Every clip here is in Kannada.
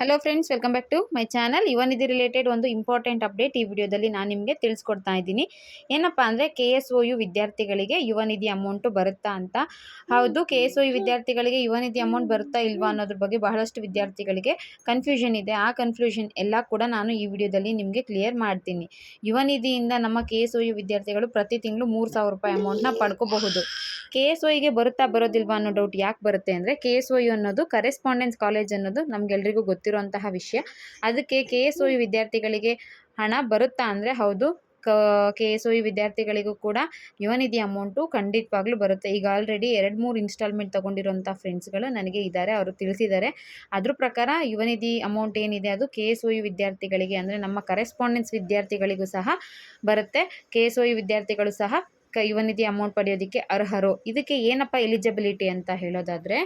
Hello friends welcome back to my channel ಇವನಿದಿ related ಒಂದು ಇಂಪಾರ್ಟೆಂಟ್ ಅಪ್ಡೇಟ್ ಈ ವಿಡಿಯೋದಲ್ಲಿ ನಾನು ನಿಮಗೆ ತಿಳಿಸ್ಕೊಡ್ತಾ ಇದ್ದೀನಿ. ಏನಪ್ಪಾ ಅಂದರೆ ಕೆ ಎಸ್ ಒ ಯು ವಿದ್ಯಾರ್ಥಿಗಳಿಗೆ ಯುವನಿಧಿ ಅಮೌಂಟು ಬರುತ್ತಾ ಅಂತ. ಹೌದು ಕೆ ಎಸ್ ಒ ಯು ವಿದ್ಯಾರ್ಥಿಗಳಿಗೆ ಯುವನಿಧಿ ಅಮೌಂಟ್ ಬರುತ್ತಾ ಇಲ್ವಾ ಅನ್ನೋದ್ರ ಬಗ್ಗೆ ಬಹಳಷ್ಟು ವಿದ್ಯಾರ್ಥಿಗಳಿಗೆ ಕನ್ಫ್ಯೂಷನ್ ಇದೆ. ಆ ಕನ್ಫ್ಯೂಷನ್ ಎಲ್ಲ ಕೂಡ ನಾನು ಈ ವಿಡಿಯೋದಲ್ಲಿ ನಿಮಗೆ ಕ್ಲಿಯರ್ ಮಾಡ್ತೀನಿ. ಯುವ ನಿಧಿಯಿಂದ ನಮ್ಮ ಕೆ ಎಸ್ ಒ ಯು ವಿದ್ಯಾರ್ಥಿಗಳು ಪ್ರತಿ ತಿಂಗಳು ಮೂರು ಸಾವಿರ ರೂಪಾಯಿ ಅಮೌಂಟ್ನ ಪಡ್ಕೋಬಹುದು. ಕೆ ಎಸ್ ಒ ಗೆ ಬರುತ್ತಾ ಬರೋದಿಲ್ವಾ ಅನ್ನೋ ಡೌಟ್ ಯಾಕೆ ಬರುತ್ತೆ ಅಂದರೆ ಕೆ ಎಸ್ ಒ ಯು ಅನ್ನೋದು ಕರೆಸ್ಪಾಂಡೆನ್ಸ್ ಕಾಲೇಜ್ ಅನ್ನೋದು ನಮಗೆಲ್ರಿಗೂ ಗೊತ್ತಿರುವಂತಹ ವಿಷಯ. ಅದಕ್ಕೆ ಕೆ ಎಸ್ ಒ ವಿದ್ಯಾರ್ಥಿಗಳಿಗೆ ಹಣ ಬರುತ್ತಾ ಅಂದರೆ ಹೌದು, ಕ ಎಸ್ ಒ ವಿದ್ಯಾರ್ಥಿಗಳಿಗೂ ಕೂಡ ಯುವ ನಿಧಿ ಅಮೌಂಟು ಖಂಡಿತವಾಗ್ಲೂ ಬರುತ್ತೆ. ಈಗ ಆಲ್ರೆಡಿ ಎರಡು ಮೂರು ಇನ್ಸ್ಟಾಲ್ಮೆಂಟ್ ತೊಗೊಂಡಿರುವಂಥ ಫ್ರೆಂಡ್ಸ್ಗಳು ನನಗೆ ಇದ್ದಾರೆ, ಅವರು ತಿಳಿಸಿದ್ದಾರೆ. ಅದ್ರ ಪ್ರಕಾರ ಯುವನಿಧಿ ಅಮೌಂಟ್ ಏನಿದೆ ಅದು ಕೆ ಎಸ್ ಒ ವಿದ್ಯಾರ್ಥಿಗಳಿಗೆ ಅಂದರೆ ನಮ್ಮ ಕರೆಸ್ಪಾಂಡೆನ್ಸ್ ವಿದ್ಯಾರ್ಥಿಗಳಿಗೂ ಸಹ ಬರುತ್ತೆ. ಕೆ ಎಸ್ ಒ ವಿದ್ಯಾರ್ಥಿಗಳು ಸಹ ಕ, ಯುವ ನಿಧಿ ಅಮೌಂಟ್ ಪಡೆಯೋದಕ್ಕೆ ಅರ್ಹರು. ಇದಕ್ಕೆ ಏನಪ್ಪ ಎಲಿಜಿಬಿಲಿಟಿ ಅಂತ ಹೇಳೋದಾದರೆ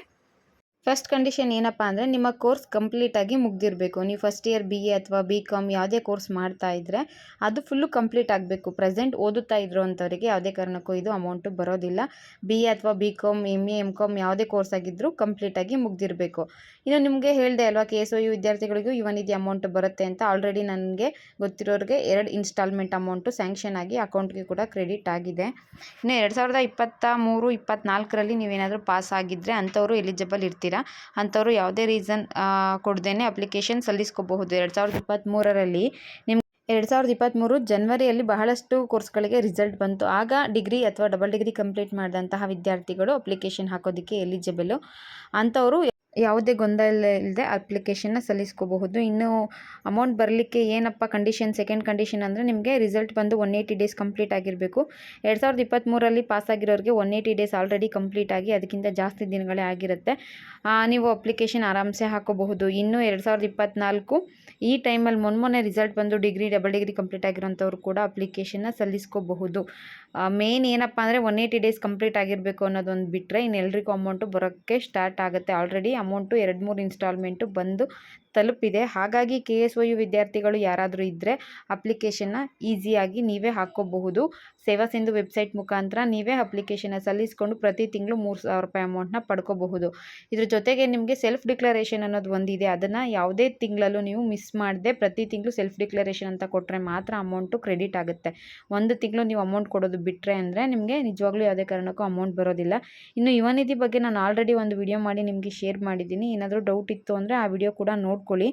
ಫಸ್ಟ್ ಕಂಡೀಷನ್ ಏನಪ್ಪ ಅಂದರೆ ನಿಮ್ಮ ಕೋರ್ಸ್ ಕಂಪ್ಲೀಟಾಗಿ ಮುಗ್ದಿರಬೇಕು. ನೀವು ಫಸ್ಟ್ ಇಯರ್ ಬಿ ಎ ಅಥವಾ ಬಿ ಕಾಮ್ ಯಾವುದೇ ಕೋರ್ಸ್ ಮಾಡ್ತಾ ಇದ್ದರೆ ಅದು ಫುಲ್ಲು ಕಂಪ್ಲೀಟ್ ಆಗಬೇಕು. ಪ್ರೆಸೆಂಟ್ ಓದುತ್ತಾ ಇದ್ರು ಅಂಥವರಿಗೆ ಯಾವುದೇ ಕಾರಣಕ್ಕೂ ಇದು ಅಮೌಂಟು ಬರೋದಿಲ್ಲ. ಬಿ ಎ ಅಥವಾ B com M A M com ಯಾವುದೇ ಕೋರ್ಸ್ ಆಗಿದ್ದರೂ ಕಂಪ್ಲೀಟಾಗಿ ಮುಗ್ದಿರಬೇಕು. ಇನ್ನು ನಿಮಗೆ ಹೇಳಿದೆ ಅಲ್ವಾ ಕೆ ಎಸ್ ಒ ಯು ವಿದ್ಯಾರ್ಥಿಗಳಿಗೂ ಇವನ್ ಇದು ಅಮೌಂಟ್ ಬರುತ್ತೆ ಅಂತ ಆಲ್ರೆಡಿ ನನಗೆ ಗೊತ್ತಿರೋರಿಗೆ ಎರಡು ಇನ್ಸ್ಟಾಲ್ಮೆಂಟ್ ಅಮೌಂಟು ಸ್ಯಾಂಕ್ಷನ್ ಆಗಿ ಅಕೌಂಟ್ಗೆ ಕೂಡ ಕ್ರೆಡಿಟ್ ಆಗಿದೆ. ಇನ್ನು ಎರಡು ಸಾವಿರದ ಇಪ್ಪತ್ತ ಮೂರು ಇಪ್ಪತ್ತ್ನಾಲ್ಕರಲ್ಲಿ ನೀವೇನಾದರೂ ಪಾಸ್ ಆಗಿದ್ದರೆ ಅಂಥವರು ಎಲಿಜಿಬಲ್ ಇರ್ತೀರ? ಅಂಥವ್ರು ಯಾವುದೇ ರೀಸನ್ ಕೊಡ್ದೇ ಅಪ್ಲಿಕೇಶನ್ ಸಲ್ಲಿಸ್ಕೋಬಹುದು. ಎರಡು ಸಾವಿರದ ಇಪ್ಪತ್ತ್ಮೂರರಲ್ಲಿ ನಿಮ್ಮ ಎರಡು ಸಾವಿರದ ಇಪ್ಪತ್ತ್ಮೂರು ಜನವರಿಯಲ್ಲಿ ಬಹಳಷ್ಟು ಕೋರ್ಸ್ಗಳಿಗೆ ರಿಸಲ್ಟ್ ಬಂತು. ಆಗ ಡಿಗ್ರಿ ಅಥವಾ ಡಬಲ್ ಡಿಗ್ರಿ ಕಂಪ್ಲೀಟ್ ಮಾಡಿದಂತಹ ವಿದ್ಯಾರ್ಥಿಗಳು ಅಪ್ಲಿಕೇಶನ್ ಹಾಕೋದಕ್ಕೆ ಎಲಿಜಿಬಲು. ಅಂಥವರು ಯಾವುದೇ ಗೊಂದಲ ಇಲ್ಲದೆ ಅಪ್ಲಿಕೇಶನ್ನ ಸಲ್ಲಿಸ್ಕೋಬಹುದು. ಇನ್ನು ಅಮೌಂಟ್ ಬರಲಿಕ್ಕೆ ಏನಪ್ಪ ಕಂಡೀಷನ್ ಸೆಕೆಂಡ್ ಕಂಡೀಷನ್ ಅಂದರೆ ನಿಮಗೆ ರಿಸಲ್ಟ್ ಬಂದು ಒನ್ ಏಯ್ಟಿ ಡೇಸ್ ಕಂಪ್ಲೀಟ್ ಆಗಿರಬೇಕು. ಎರಡು ಸಾವಿರದ ಇಪ್ಪತ್ತ್ಮೂರಲ್ಲಿ pass ಆಗಿರೋರಿಗೆ one eighty days already complete ಆಗಿ ಅದಕ್ಕಿಂತ ಜಾಸ್ತಿ ದಿನಗಳೇ ಆಗಿರುತ್ತೆ. ನೀವು ಅಪ್ಲಿಕೇಶನ್ ಆರಾಮ್ಸೆ ಹಾಕೋಬಹುದು. ಇನ್ನು ಎರಡು ಸಾವಿರದ ಇಪ್ಪತ್ತ್ನಾಲ್ಕು ಈ ಟೈಮಲ್ಲಿ ಮೊನ್ನೆ ರಿಸಲ್ಟ್ ಬಂದು ಡಿಗ್ರಿ ಡಬಲ್ ಡಿಗ್ರಿ ಕಂಪ್ಲೀಟ್ ಆಗಿರೋಂಥವ್ರು ಕೂಡ ಅಪ್ಲಿಕೇಶನ್ನ ಸಲ್ಲಿಸ್ಕೋಬಹುದು. ಮೇನ್ ಏನಪ್ಪ ಅಂದರೆ ಒನ್ ಏಯ್ಟಿ ಡೇಸ್ ಕಂಪ್ಲೀಟ್ ಆಗಿರಬೇಕು ಅನ್ನೋದೊಂದು ಬಿಟ್ಟರೆ ಇನ್ನು ಎಲ್ರಿಗೂ ಅಮೌಂಟು ಬರೋಕ್ಕೆ ಸ್ಟಾರ್ಟ್ ಆಗುತ್ತೆ. ಆಲ್ರೆಡಿ ಅಮೌಂಟು ಎರಡು ಮೂರು ಇನ್ಸ್ಟಾಲ್ಮೆಂಟು ಬಂದು ತಲುಪಿದೆ. ಹಾಗಾಗಿ ಕೆ ಎಸ್ ಒ ಯು ವಿದ್ಯಾರ್ಥಿಗಳು ಯಾರಾದರೂ ಇದ್ದರೆ ಅಪ್ಲಿಕೇಶನ್ನ ಈಸಿಯಾಗಿ ನೀವೇ ಹಾಕ್ಕೋಬಹುದು. ಸೇವಾ ಸಿಂಧು ವೆಬ್ಸೈಟ್ ಮುಖಾಂತರ ನೀವೇ ಅಪ್ಲಿಕೇಶನ್ನ ಸಲ್ಲಿಸಿಕೊಂಡು ಪ್ರತಿ ತಿಂಗಳು ಮೂರು ಸಾವಿರ ರೂಪಾಯಿ ಅಮೌಂಟ್ನ ಪಡ್ಕೋಬಹುದು. ಇದ್ರ ಜೊತೆಗೆ ನಿಮಗೆ ಸೆಲ್ಫ್ ಡಿಕ್ಲರೇಷನ್ ಅನ್ನೋದು ಒಂದಿದೆ. ಅದನ್ನು ಯಾವುದೇ ತಿಂಗಳಲ್ಲೂ ನೀವು ಮಿಸ್ ಮಾಡದೆ ಪ್ರತಿ ತಿಂಗಳು ಸೆಲ್ಫ್ ಡಿಕ್ಲರೇಷನ್ ಅಂತ ಕೊಟ್ಟರೆ ಮಾತ್ರ ಅಮೌಂಟು ಕ್ರೆಡಿಟ್ ಆಗುತ್ತೆ. ಒಂದು ತಿಂಗಳು ನೀವು ಅಮೌಂಟ್ ಕೊಡೋದು ಬಿಟ್ಟರೆ ಅಂದರೆ ನಿಮಗೆ ನಿಜವಾಗ್ಲೂ ಯಾವುದೇ ಕಾರಣಕ್ಕೂ ಅಮೌಂಟ್ ಬರೋದಿಲ್ಲ. ಇನ್ನು ಯುವನಿಧಿ ಬಗ್ಗೆ ನಾನು ಆಲ್ರೆಡಿ ಒಂದು ವಿಡಿಯೋ ಮಾಡಿ ನಿಮಗೆ ಶೇರ್ ಮಾಡಿದ್ದೀನಿ. ಏನಾದರೂ ಡೌಟ್ ಇತ್ತು ಅಂದರೆ ಆ ವಿಡಿಯೋ ಕೂಡ ನೋಡ್ಕೊಳ್ಳಿ.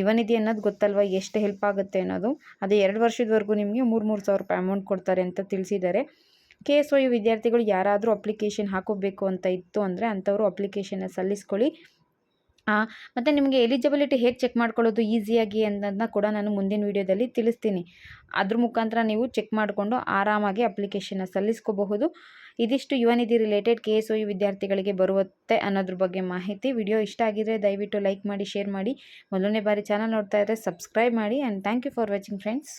ಇವನಿದೆ ಅನ್ನೋದು ಗೊತ್ತಲ್ವ? ಎಷ್ಟು ಹೆಲ್ಪ್ ಆಗುತ್ತೆ ಅನ್ನೋದು. ಅದೇ ಎರಡು ವರ್ಷದವರೆಗೂ ನಿಮಗೆ ಮೂರು ಮೂರು ಸಾವಿರ ರೂಪಾಯಿ ಅಮೌಂಟ್ ಕೊಡ್ತಾರೆ ಅಂತ ತಿಳಿಸಿದ್ದಾರೆ ಕೆ ಎಸ್ ಯು ವಿದ್ಯಾರ್ಥಿಗಳು ಯಾರಾದರೂ ಅಪ್ಲಿಕೇಶನ್ ಹಾಕೋಬೇಕು ಅಂತ ಇತ್ತು ಅಂದರೆ ಅಂಥವರು ಅಪ್ಲಿಕೇಶನ್ನ ಸಲ್ಲಿಸ್ಕೊಳ್ಳಿ. ಮತ್ತು ನಿಮಗೆ ಎಲಿಜಿಬಿಲಿಟಿ ಹೇಗೆ ಚೆಕ್ ಮಾಡ್ಕೊಳ್ಳೋದು ಈಸಿಯಾಗಿ ಅನ್ನೋದನ್ನ ಕೂಡ ನಾನು ಮುಂದಿನ ವೀಡಿಯೋದಲ್ಲಿ ತಿಳಿಸ್ತೀನಿ. ಅದ್ರ ಮುಖಾಂತರ ನೀವು ಚೆಕ್ ಮಾಡಿಕೊಂಡು ಆರಾಮಾಗಿ ಅಪ್ಲಿಕೇಶನ್ನ ಸಲ್ಲಿಸ್ಕೋಬಹುದು. ಇದಿಷ್ಟು ಯುವ ನಿಧಿ ರಿಲೇಟೆಡ್ ಕೆ ಎಸ್ ಒ ವಿದ್ಯಾರ್ಥಿಗಳಿಗೆ ಬರುತ್ತೆ ಅನ್ನೋದ್ರ ಬಗ್ಗೆ ಮಾಹಿತಿ. ವಿಡಿಯೋ ಇಷ್ಟ ಆಗಿದ್ರೆ ದಯವಿಟ್ಟು ಲೈಕ್ ಮಾಡಿ ಶೇರ್ ಮಾಡಿ. ಮೊದಲನೇ ಬಾರಿ ಚಾನಲ್ ನೋಡ್ತಾ ಇದ್ದರೆ ಸಬ್ಸ್ಕ್ರೈಬ್ ಮಾಡಿ. And thank you for watching friends